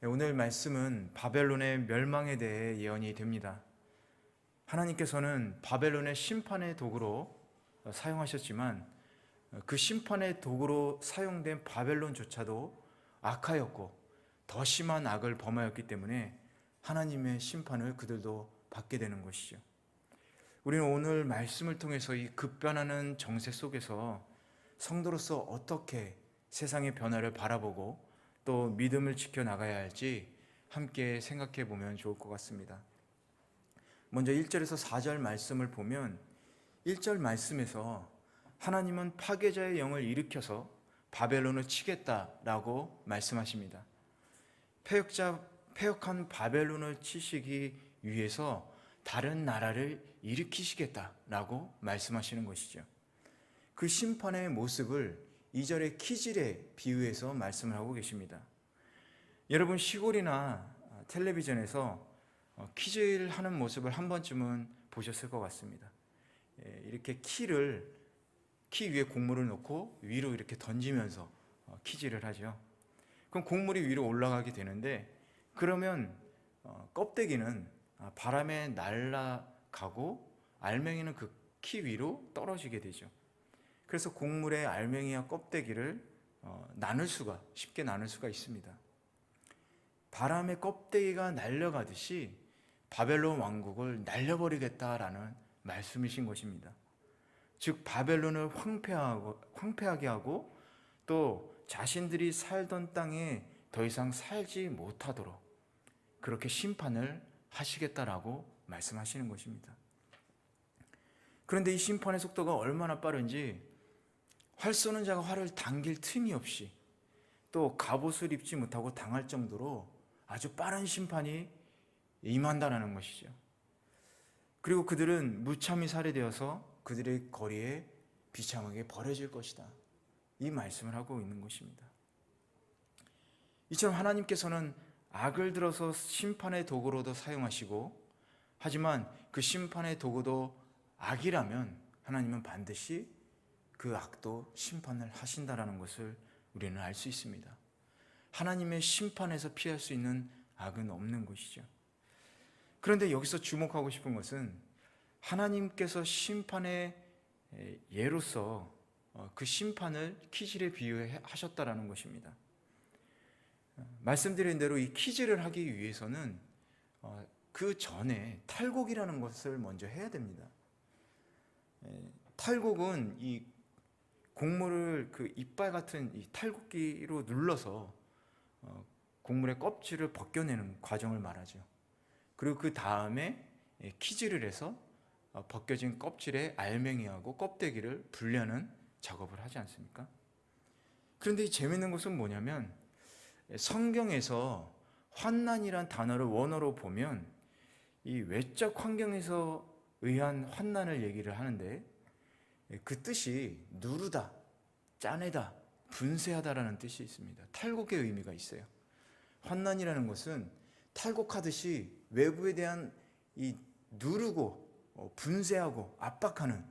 네, 오늘 말씀은 바벨론의 멸망에 대해 예언이 됩니다. 하나님께서는 바벨론의 심판의 도구로 어, 사용하셨지만 어, 그 심판의 도구로 사용된 바벨론조차도 악하였고 더 심한 악을 범하였기 때문에 하나님의 심판을 그들도 받게 되는 것이죠. 우리는 오늘 말씀을 통해서 이 급변하는 정세 속에서 성도로서 어떻게 세상의 변화를 바라보고 또 믿음을 지켜 나가야 할지 함께 생각해 보면 좋을 것 같습니다. 먼저 1절에서 4절 말씀을 보면 1절 말씀에서 하나님은 파괴자의 영을 일으켜서 바벨론을 치겠다라고 말씀하십니다. 폐역자 폐역한 바벨론을 치시기 위해서 다른 나라를 일으키시겠다라고 말씀하시는 것이죠. 그 심판의 모습을 2절의 키질에 비유해서 말씀을 하고 계십니다. 여러분 시골이나 텔레비전에서 어, 키질 하는 모습을 한 번쯤은 보셨을 것 같습니다. 예, 이렇게 키를 키 위에 곡물을 놓고 위로 이렇게 던지면서 어, 키질을 하죠. 그럼 곡물이 위로 올라가게 되는데 그러면 어, 껍데기는 아, 바람에 날아가고 알맹이는 그 키 위로 떨어지게 되죠. 그래서 곡물의 알맹이와 껍데기를 어, 나눌 수가 쉽게 나눌 수가 있습니다. 바람의 껍데기가 날려가듯이 바벨론 왕국을 날려버리겠다라는 말씀이신 것입니다. 즉 바벨론을 황폐하고 황폐하게 하고 또 자신들이 살던 땅에 더 이상 살지 못하도록 그렇게 심판을 하시겠다라고 말씀하시는 것입니다. 그런데 이 심판의 속도가 얼마나 빠른지 활 쏘는 자가 활을 당길 틈이 없이 또 갑옷을 입지 못하고 당할 정도로 아주 빠른 심판이 임한다라는 것이죠. 그리고 그들은 무참히 살해되어서 그들의 거리에 비참하게 버려질 것이다. 이 말씀을 하고 있는 것입니다. 이처럼 하나님께서는 악을 들어서 심판의 도구로도 사용하시고 하지만 그 심판의 도구도 악이라면 하나님은 반드시 그 악도 심판을 하신다라는 것을 우리는 알 수 있습니다. 하나님의 심판에서 피할 수 있는 악은 없는 것이죠. 그런데 여기서 주목하고 싶은 것은 하나님께서 심판의 예로서 어, 그 심판을 키질에 비유하셨다라는 것입니다. 말씀드린 대로 이 키질을 하기 위해서는 어, 그 전에 탈곡이라는 것을 먼저 해야 됩니다. 탈곡은 이 곡물을 그 이빨 같은 이 탈곡기로 눌러서 어, 곡물의 껍질을 벗겨내는 과정을 말하죠. 그리고 그 다음에 키질을 해서 어, 벗겨진 껍질의 알맹이하고 껍데기를 분리하는 작업을 하지 않습니까? 그런데 이 재밌는 것은 뭐냐면 성경에서 환난이란 단어를 원어로 보면 이 외적 환경에서 의한 환난을 얘기를 하는데 그 뜻이 누르다, 짜내다, 분쇄하다라는 뜻이 있습니다. 탈곡의 의미가 있어요. 환난이라는 것은 탈곡하듯이 외부에 대한 이 누르고 어, 분쇄하고 압박하는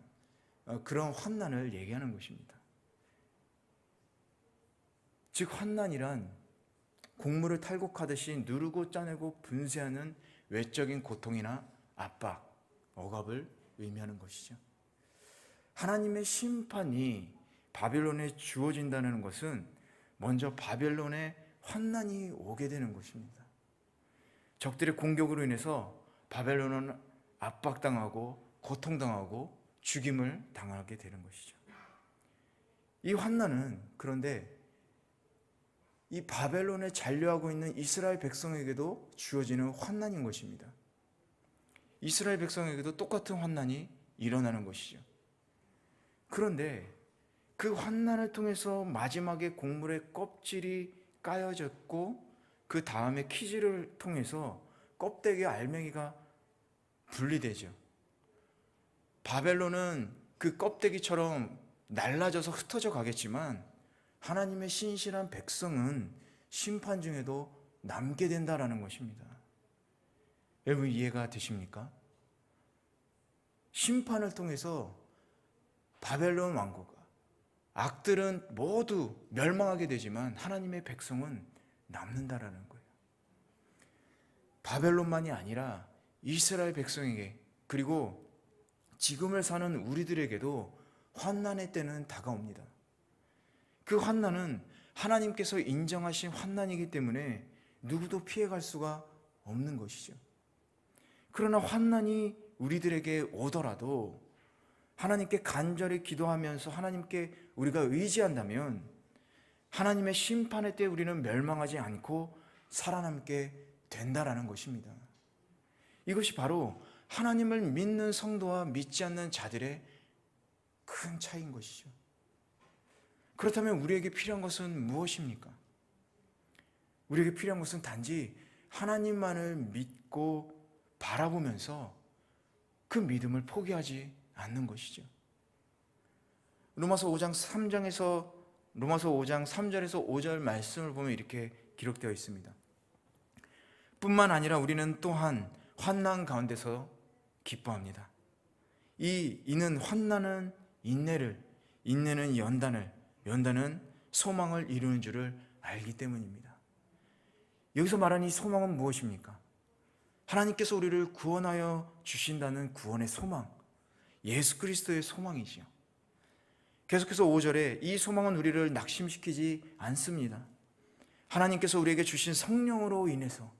어, 그런 환난을 얘기하는 것입니다. 즉 환난이란 곡물을 탈곡하듯이 누르고 짜내고 분쇄하는 외적인 고통이나 압박, 억압을 의미하는 것이죠. 하나님의 심판이 바벨론에 주어진다는 것은 먼저 바벨론에 환난이 오게 되는 것입니다. 적들의 공격으로 인해서 바벨론은 압박당하고 고통당하고 죽임을 당하게 되는 것이죠. 이 환난은 그런데 이 바벨론에 잔류하고 있는 이스라엘 백성에게도 주어지는 환난인 것입니다. 이스라엘 백성에게도 똑같은 환난이 일어나는 것이죠. 그런데 그 환난을 통해서 마지막에 곡물의 껍질이 까여졌고 그 다음에 키질을 통해서 껍데기 알맹이가 분리되죠. 바벨론은 그 껍데기처럼 날라져서 흩어져 가겠지만 하나님의 신실한 백성은 심판 중에도 남게 된다라는 것입니다. 여러분 이해가 되십니까? 심판을 통해서 바벨론 왕국가 악들은 모두 멸망하게 되지만 하나님의 백성은 남는다라는 거예요. 바벨론만이 아니라 이스라엘 백성에게 그리고 지금을 사는 우리들에게도 환난의 때는 다가옵니다. 그 환난은 하나님께서 인정하신 환난이기 때문에 누구도 피해갈 수가 없는 것이죠. 그러나 환난이 우리들에게 오더라도 하나님께 간절히 기도하면서 하나님께 우리가 의지한다면 하나님의 심판의 때 우리는 멸망하지 않고 살아남게 된다라는 것입니다. 이것이 바로 하나님을 믿는 성도와 믿지 않는 자들의 큰 차이인 것이죠. 그렇다면 우리에게 필요한 것은 무엇입니까? 우리에게 필요한 것은 단지 하나님만을 믿고 바라보면서 그 믿음을 포기하지 않는 것이죠. 로마서 5장 3장에서 로마서 5장 3절에서 5절 말씀을 보면 이렇게 기록되어 있습니다. 뿐만 아니라 우리는 또한 환난 가운데서 기뻐합니다. 이 이는 환난은 인내를 인내는 연단을 연단은 소망을 이루는 줄을 알기 때문입니다. 여기서 말하는 이 소망은 무엇입니까? 하나님께서 우리를 구원하여 주신다는 구원의 소망, 예수 그리스도의 소망이지요. 계속해서 5절에 이 소망은 우리를 낙심시키지 않습니다. 하나님께서 우리에게 주신 성령으로 인해서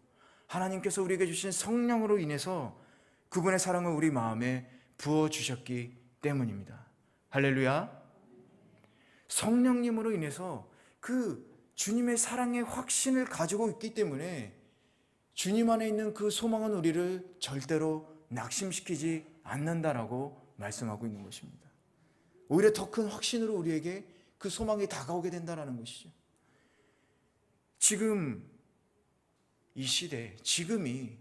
하나님께서 우리에게 주신 성령으로 인해서 그분의 사랑을 우리 마음에 부어 주셨기 때문입니다. 할렐루야. 성령님으로 인해서 그 주님의 사랑의 확신을 가지고 있기 때문에 주님 안에 있는 그 소망은 우리를 절대로 낙심시키지 않는다라고 말씀하고 있는 것입니다. 오히려 더 큰 확신으로 우리에게 그 소망이 다가오게 된다는 것이죠. 지금 이 시대, 지금이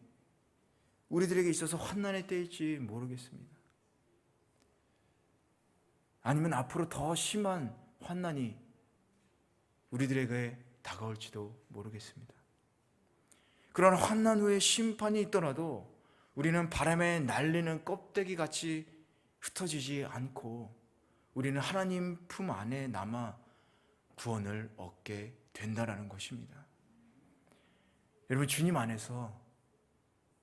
우리들에게 있어서 환난의 때일지 모르겠습니다. 아니면 앞으로 더 심한 환난이 우리들에게 다가올지도 모르겠습니다. 그러나 환난 후에 심판이 있더라도 우리는 바람에 날리는 껍데기 같이 흩어지지 않고 우리는 하나님 품 안에 남아 구원을 얻게 된다라는 것입니다. 여러분 주님 안에서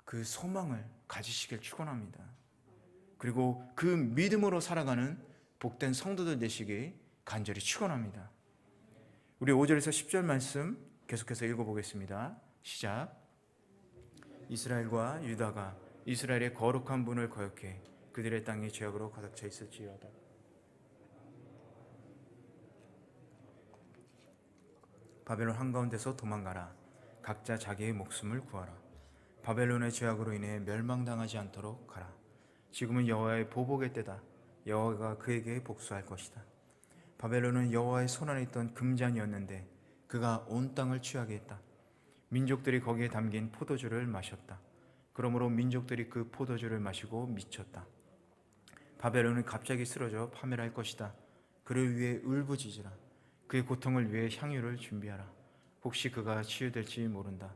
그 소망을 가지시길 축원합니다. 그리고 그 믿음으로 살아가는 복된 성도들 되시기 간절히 축원합니다. 우리 5절에서 10절 말씀 계속해서 읽어 보겠습니다. 시작. 이스라엘과 유다가 이스라엘의 거룩한 분을 거역해 그들의 땅이 죄악으로 가득 차 있을지어다. 바벨론 한가운데서 도망가라. 각자 자기의 목숨을 구하라. 바벨론의 죄악으로 인해 멸망당하지 않도록 가라. 지금은 여호와의 보복의 때다. 여호와가 그에게 복수할 것이다. 바벨론은 여호와의 손안에 있던 금잔이었는데 그가 온 땅을 취하게 했다. 민족들이 거기에 담긴 포도주를 마셨다. 그러므로 민족들이 그 포도주를 마시고 미쳤다. 바벨론은 갑자기 쓰러져 파멸할 것이다. 그를 위해 울부짖으라. 그의 고통을 위해 향유를 준비하라. 혹시 그가 치유될지 모른다.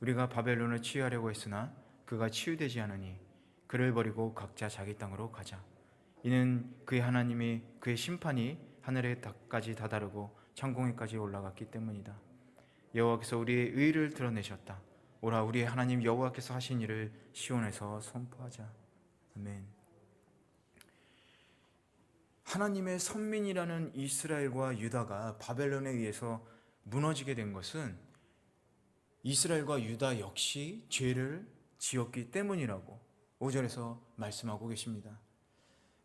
우리가 바벨론을 치유하려고 했으나 그가 치유되지 않으니 그를 버리고 각자 자기 땅으로 가자. 이는 그의 하나님이 그의 심판이 하늘에까지 다다르고 창공에까지 올라갔기 때문이다. 여호와께서 우리의 의를 드러내셨다. 오라 우리의 하나님 여호와께서 하신 일을 시온에서 선포하자. 아멘. 하나님의 선민이라는 이스라엘과 유다가 바벨론에 의해서 무너지게 된 것은 이스라엘과 유다 역시 죄를 지었기 때문이라고 5절에서 말씀하고 계십니다.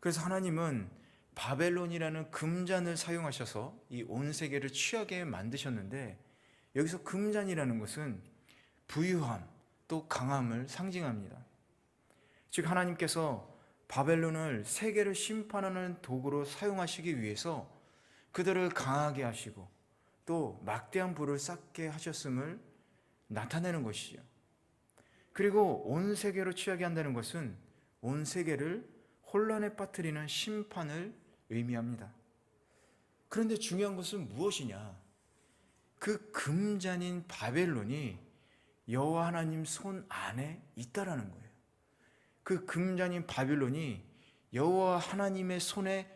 그래서 하나님은 바벨론이라는 금잔을 사용하셔서 이 온 세계를 취하게 만드셨는데 여기서 금잔이라는 것은 부유함 또 강함을 상징합니다. 즉 하나님께서 바벨론을 세계를 심판하는 도구로 사용하시기 위해서 그들을 강하게 하시고 또 막대한 불을 쌓게 하셨음을 나타내는 것이죠. 그리고 온 세계로 취하게 한다는 것은 온 세계를 혼란에 빠뜨리는 심판을 의미합니다. 그런데 중요한 것은 무엇이냐? 그 금잔인 바벨론이 여호와 하나님 손 안에 있다라는 거예요. 그 금잔인 바빌론이 여호와 하나님의 손에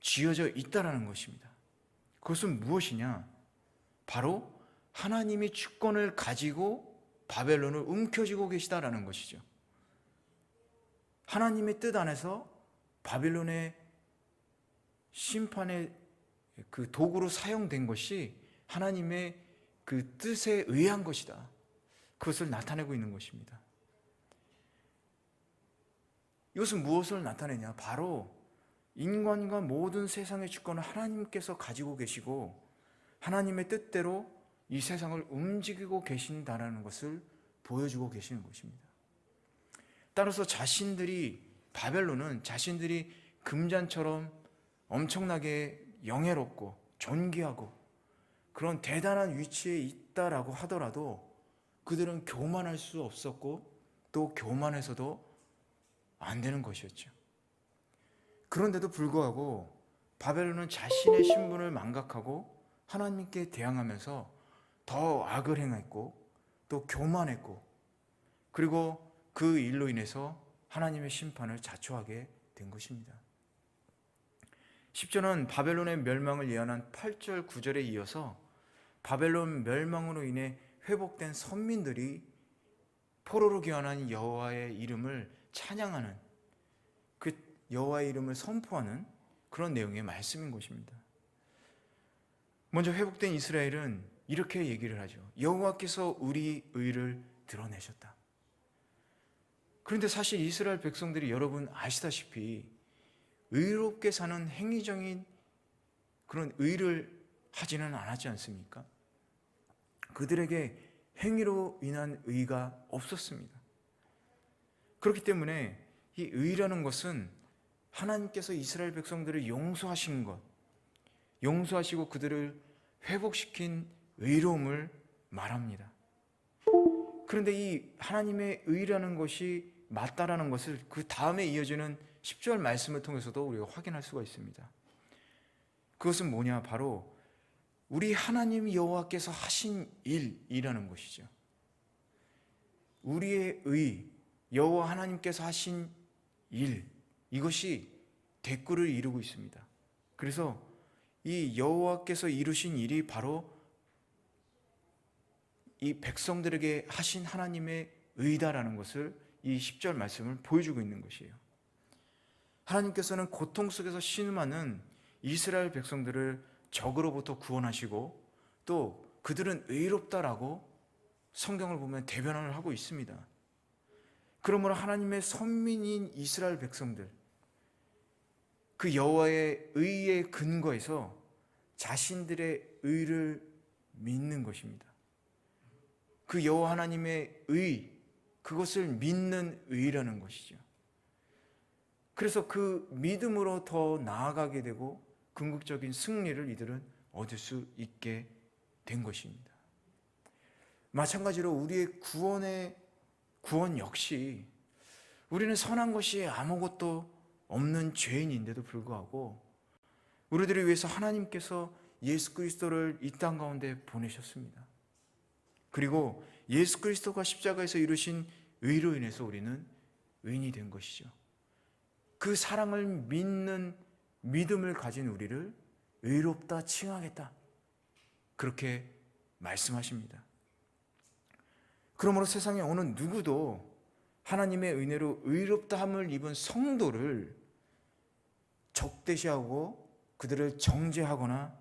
쥐어져 있다라는 것입니다. 그것은 무엇이냐? 바로 하나님이 주권을 가지고 바벨론을 움켜쥐고 계시다라는 것이죠. 하나님의 뜻 안에서 바벨론의 심판의 그 도구로 사용된 것이 하나님의 그 뜻에 의한 것이다. 그것을 나타내고 있는 것입니다. 이것은 무엇을 나타내냐? 바로 인간과 모든 세상의 주권을 하나님께서 가지고 계시고 하나님의 뜻대로 이 세상을 움직이고 계신다라는 것을 보여주고 계시는 것입니다. 따라서 자신들이 바벨론은 자신들이 금잔처럼 엄청나게 영예롭고 존귀하고 그런 대단한 위치에 있다라고 하더라도 그들은 교만할 수 없었고 또 교만해서도 안 되는 것이었죠. 그런데도 불구하고 바벨론은 자신의 신분을 망각하고 하나님께 대항하면서 더 악을 행했고 또 교만했고 그리고 그 일로 인해서 하나님의 심판을 자초하게 된 것입니다. 10절은 바벨론의 멸망을 예언한 8절 9절에 이어서 바벨론 멸망으로 인해 회복된 선민들이 포로로 귀환한 여호와의 이름을 찬양하는 그 여호와의 이름을 선포하는 그런 내용의 말씀인 것입니다. 먼저 회복된 이스라엘은 이렇게 얘기를 하죠. 여호와께서 우리 의를 드러내셨다. 그런데 사실 이스라엘 백성들이 여러분 아시다시피 의롭게 사는 행위적인 그런 의를 하지는 않았지 않습니까? 그들에게 행위로 인한 의가 없었습니다. 그렇기 때문에 이 의라는 것은 하나님께서 이스라엘 백성들을 용서하신 것, 용서하시고 그들을 회복시킨 의로움을 말합니다. 그런데 이 하나님의 의라는 것이 맞다라는 것을 그 다음에 이어지는 10절 말씀을 통해서도 우리가 확인할 수가 있습니다. 그것은 뭐냐? 바로 우리 하나님 여호와께서 하신 일이라는 것이죠. 우리의 의, 여호와 하나님께서 하신 일, 이것이 대꾸를 이루고 있습니다. 그래서 이 여호와께서 이루신 일이 바로 이 백성들에게 하신 하나님의 의다라는 것을 이 10절 말씀을 보여주고 있는 것이에요. 하나님께서는 고통 속에서 신음하는 이스라엘 백성들을 적으로부터 구원하시고 또 그들은 의롭다라고 성경을 보면 대변을 하고 있습니다. 그러므로 하나님의 선민인 이스라엘 백성들 그 여호와의 의의 근거에서 자신들의 의를 믿는 것입니다. 그 여호와 하나님의 의 그것을 믿는 의라는 것이죠. 그래서 그 믿음으로 더 나아가게 되고 궁극적인 승리를 이들은 얻을 수 있게 된 것입니다. 마찬가지로 우리의 구원의 구원 역시 우리는 선한 것이 아무것도 없는 죄인인데도 불구하고 우리들을 위해서 하나님께서 예수 그리스도를 이 땅 가운데 보내셨습니다. 그리고 예수 그리스도가 십자가에서 이루신 의로 인해서 우리는 의인이 된 것이죠. 그 사랑을 믿는 믿음을 가진 우리를 의롭다 칭하겠다. 그렇게 말씀하십니다. 그러므로 세상에 어느 누구도 하나님의 은혜로 의롭다함을 입은 성도를 적대시하고 그들을 정죄하거나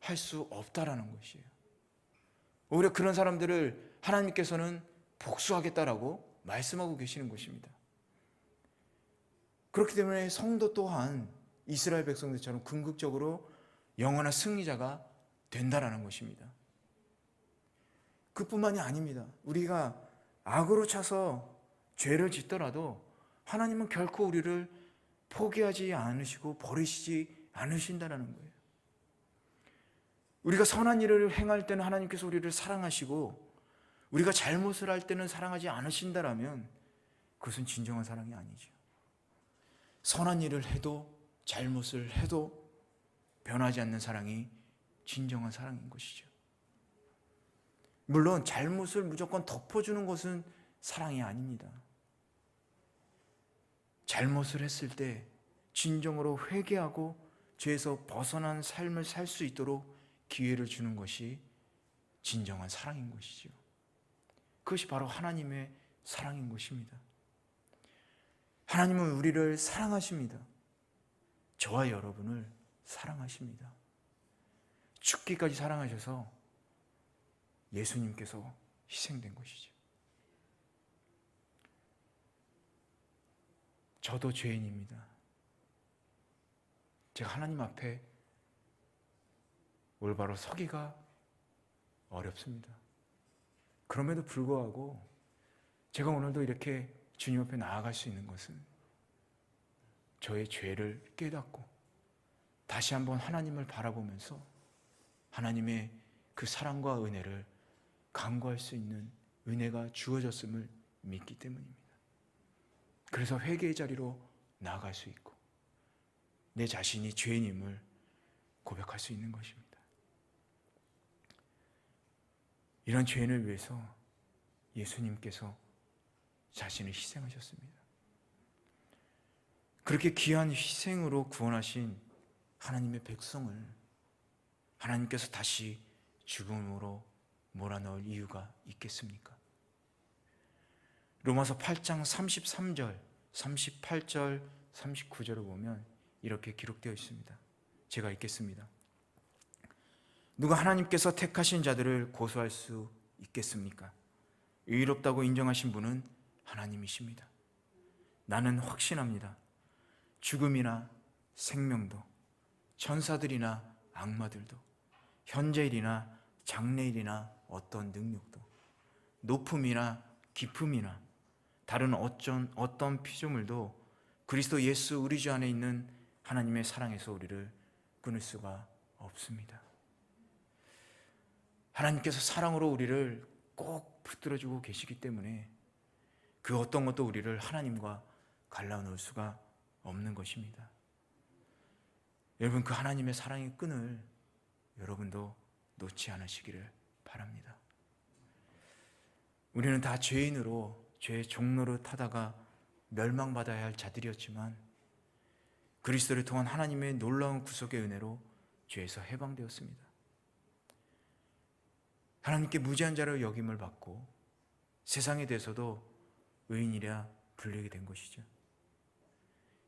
할 수 없다라는 것이에요. 오히려 그런 사람들을 하나님께서는 복수하겠다라고 말씀하고 계시는 것입니다. 그렇기 때문에 성도 또한 이스라엘 백성들처럼 궁극적으로 영원한 승리자가 된다라는 것입니다. 그뿐만이 아닙니다. 우리가 악으로 차서 죄를 짓더라도 하나님은 결코 우리를 포기하지 않으시고 버리시지 않으신다라는 거예요. 우리가 선한 일을 행할 때는 하나님께서 우리를 사랑하시고 우리가 잘못을 할 때는 사랑하지 않으신다라면 그것은 진정한 사랑이 아니죠. 선한 일을 해도 잘못을 해도 변하지 않는 사랑이 진정한 사랑인 것이죠. 물론 잘못을 무조건 덮어주는 것은 사랑이 아닙니다. 잘못을 했을 때 진정으로 회개하고 죄에서 벗어난 삶을 살 수 있도록 기회를 주는 것이 진정한 사랑인 것이죠. 그것이 바로 하나님의 사랑인 것입니다. 하나님은 우리를 사랑하십니다. 저와 여러분을 사랑하십니다. 죽기까지 사랑하셔서 예수님께서 희생된 것이죠. 저도 죄인입니다. 제가 하나님 앞에 올바로 서기가 어렵습니다. 그럼에도 불구하고 제가 오늘도 이렇게 주님 앞에 나아갈 수 있는 것은 저의 죄를 깨닫고 다시 한번 하나님을 바라보면서 하나님의 그 사랑과 은혜를 간구할 수 있는 은혜가 주어졌음을 믿기 때문입니다. 그래서 회개의 자리로 나아갈 수 있고 내 자신이 죄인임을 고백할 수 있는 것입니다. 이런 죄인을 위해서 예수님께서 자신을 희생하셨습니다. 그렇게 귀한 희생으로 구원하신 하나님의 백성을 하나님께서 다시 죽음으로 몰아넣을 이유가 있겠습니까? 로마서 8장 33절, 38절, 39절을 보면 이렇게 기록되어 있습니다. 제가 읽겠습니다. 누가 하나님께서 택하신 자들을 고소할 수 있겠습니까? 의롭다고 인정하신 분은 하나님이십니다. 나는 확신합니다. 죽음이나 생명도, 천사들이나 악마들도, 현재일이나 장래일이나 어떤 능력도, 높음이나 깊음이나 다른 어쩐 어떤 피조물도 그리스도 예수 우리 주 안에 있는 하나님의 사랑에서 우리를 끊을 수가 없습니다. 하나님께서 사랑으로 우리를 꼭 붙들어 주고 계시기 때문에 그 어떤 것도 우리를 하나님과 갈라 놓을 수가 없는 것입니다. 여러분 그 하나님의 사랑의 끈을 여러분도 놓지 않으시기를 바랍니다. 우리는 다 죄인으로 죄의 종로를 타다가 멸망받아야 할 자들이었지만 그리스도를 통한 하나님의 놀라운 구속의 은혜로 죄에서 해방되었습니다. 하나님께 무지한 자로 여김을 받고 세상에 대해서도 의인이라 불리게 된 것이죠.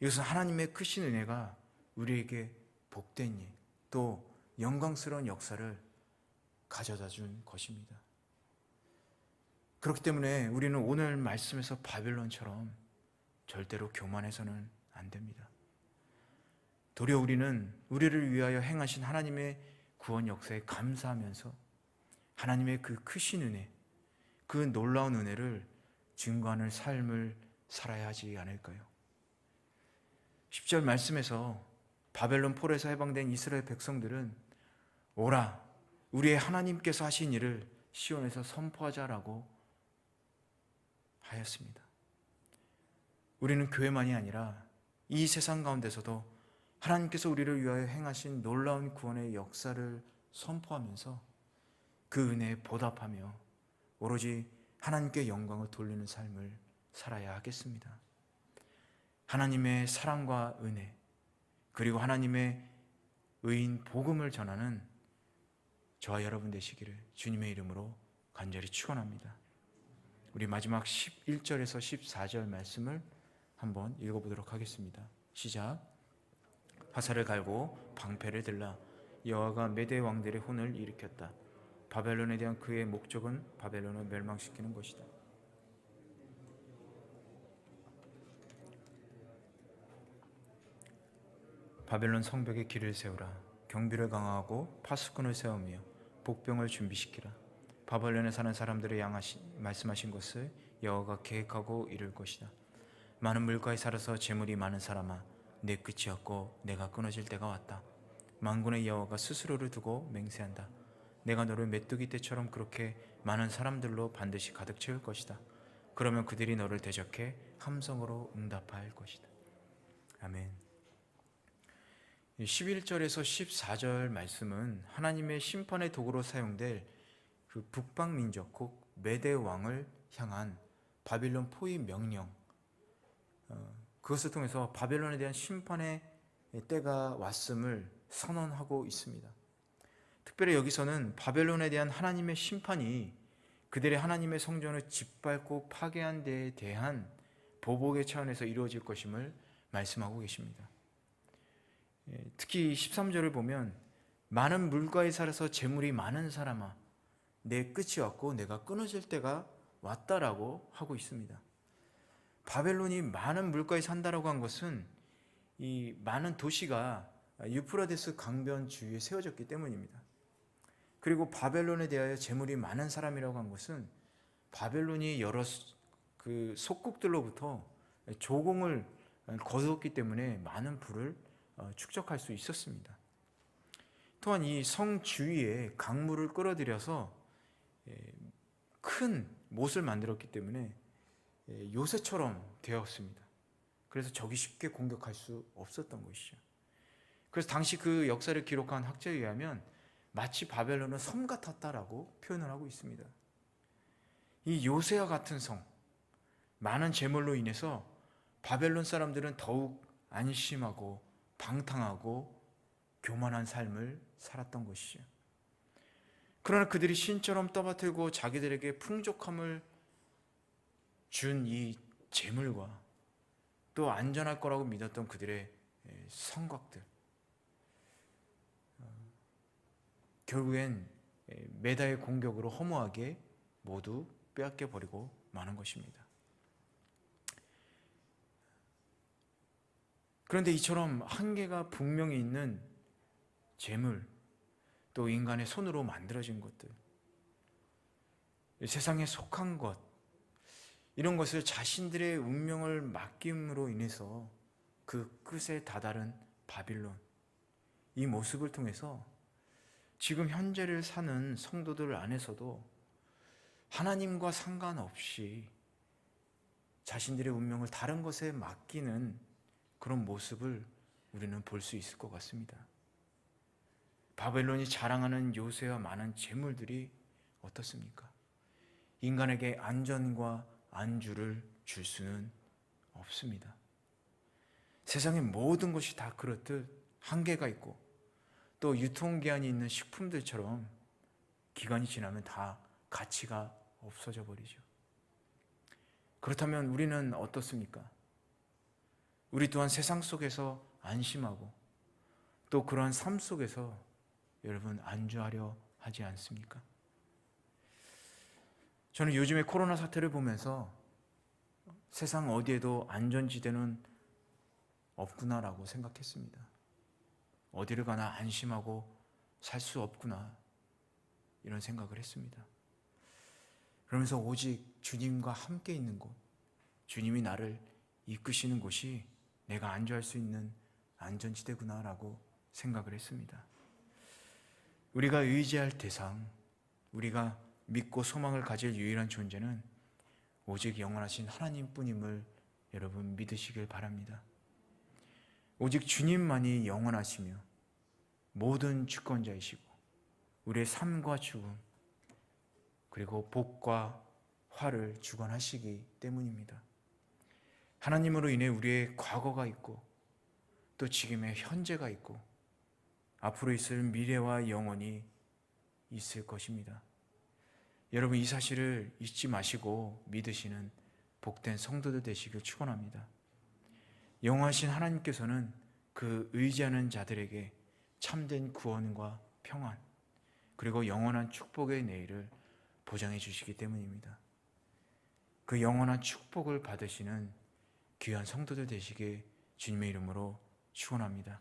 이것은 하나님의 크신 은혜가 우리에게 복된 일, 또 영광스러운 역사를 가져다 준 것입니다. 그렇기 때문에 우리는 오늘 말씀에서 바벨론처럼 절대로 교만해서는 안 됩니다. 도리어 우리는 우리를 위하여 행하신 하나님의 구원 역사에 감사하면서 하나님의 그 크신 은혜, 그 놀라운 은혜를 증거하는 삶을 살아야 하지 않을까요? 10절 말씀에서 바벨론 폴에서 해방된 이스라엘 백성들은 오라 우리의 하나님께서 하신 일을 시온에서 선포하자라고 하였습니다. 우리는 교회만이 아니라 이 세상 가운데서도 하나님께서 우리를 위하여 행하신 놀라운 구원의 역사를 선포하면서 그 은혜에 보답하며 오로지 하나님께 영광을 돌리는 삶을 살아야 하겠습니다. 하나님의 사랑과 은혜, 그리고 하나님의 의인 복음을 전하는 저와 여러분 되시기를 주님의 이름으로 간절히 축원합니다. 우리 마지막 11절에서 14절 말씀을 한번 읽어보도록 하겠습니다. 시작. 화살을 갈고 방패를 들라 여호와가 메대 왕들의 혼을 일으켰다. 바벨론에 대한 그의 목적은 바벨론을 멸망시키는 것이다. 바벨론 성벽에 길을 세우라. 경비를 강화하고 파수꾼을 세우며 복병을 준비시키라. 바벨론에 사는 사람들을 향하신 말씀하신 것을 여호와가 계획하고 이룰 것이다. 많은 물가에 살아서 재물이 많은 사람아, 내 끝이 없고 내가 끊어질 때가 왔다. 만군의 여호와가 스스로를 두고 맹세한다. 내가 너를 메뚜기 떼처럼 그렇게 많은 사람들로 반드시 가득 채울 것이다. 그러면 그들이 너를 대적해 함성으로 응답할 것이다. 아멘. 11절에서 14절 말씀은 하나님의 심판의 도구로 사용될 그 북방 민족 곧 메대 왕을 향한 바빌론 포위 명령 어, 그것을 통해서 바벨론에 대한 심판의 때가 왔음을 선언하고 있습니다. 특별히 여기서는 바벨론에 대한 하나님의 심판이 그들의 하나님의 성전을 짓밟고 파괴한 데에 대한 보복의 차원에서 이루어질 것임을 말씀하고 계십니다. 예, 특히 13절을 보면 많은 물가에 살아서 재물이 많은 사람아 내 끝이 왔고 내가 끊어질 때가 왔다라고 하고 있습니다. 바벨론이 많은 물가에 산다라고 한 것은 이 많은 도시가 유프라데스 강변 주위에 세워졌기 때문입니다. 그리고 바벨론에 대하여 재물이 많은 사람이라고 한 것은 바벨론이 여러 그 속국들로부터 조공을 거두었기 때문에 많은 부를 어, 축적할 수 있었습니다. 또한 이 성 주위에 강물을 끌어들여서 예, 큰 못을 만들었기 때문에 예, 요새처럼 되었습니다. 그래서 적이 쉽게 공격할 수 없었던 것이죠. 그래서 당시 그 역사를 기록한 학자에 의하면 마치 바벨론은 섬 같았다라고 표현을 하고 있습니다. 이 요새와 같은 성, 많은 재물로 인해서 바벨론 사람들은 더욱 안심하고 방탕하고 교만한 삶을 살았던 것이죠. 그러나 그들이 신처럼 떠받들고 자기들에게 풍족함을 준 이 재물과 또 안전할 거라고 믿었던 그들의 성곽들 어, 결국엔 메다의 공격으로 허무하게 모두 빼앗겨 버리고 마는 것입니다. 그런데 이처럼 한계가 분명히 있는 재물, 또 인간의 손으로 만들어진 것들, 세상에 속한 것, 이런 것을 자신들의 운명을 맡김으로 인해서 그 끝에 다다른 바빌론, 이 모습을 통해서 지금 현재를 사는 성도들 안에서도 하나님과 상관없이 자신들의 운명을 다른 것에 맡기는 그런 모습을 우리는 볼 수 있을 것 같습니다. 바벨론이 자랑하는 요새와 많은 재물들이 어떻습니까? 인간에게 안전과 안주를 줄 수는 없습니다. 세상의 모든 것이 다 그렇듯 한계가 있고 또 유통기한이 있는 식품들처럼 기간이 지나면 다 가치가 없어져 버리죠. 그렇다면 우리는 어떻습니까? 우리 또한 세상 속에서 안심하고 또 그러한 삶 속에서 여러분 안주하려 하지 않습니까? 저는 요즘에 코로나 사태를 보면서 세상 어디에도 안전지대는 없구나라고 생각했습니다. 어디를 가나 안심하고 살 수 없구나 이런 생각을 했습니다. 그러면서 오직 주님과 함께 있는 곳, 주님이 나를 이끄시는 곳이 내가 안주할 수 있는 안전지대구나라고 생각을 했습니다. 우리가 의지할 대상, 우리가 믿고 소망을 가질 유일한 존재는 오직 영원하신 하나님뿐임을 여러분 믿으시길 바랍니다. 오직 주님만이 영원하시며 모든 주권자이시고 우리의 삶과 죽음 그리고 복과 화를 주관하시기 때문입니다. 하나님으로 인해 우리의 과거가 있고 또 지금의 현재가 있고 앞으로 있을 미래와 영원이 있을 것입니다. 여러분 이 사실을 잊지 마시고 믿으시는 복된 성도들 되시길 축원합니다. 영원하신 하나님께서는 그 의지하는 자들에게 참된 구원과 평안 그리고 영원한 축복의 내일을 보장해 주시기 때문입니다. 그 영원한 축복을 받으시는 귀한 성도들 되시게 주님의 이름으로 축원합니다.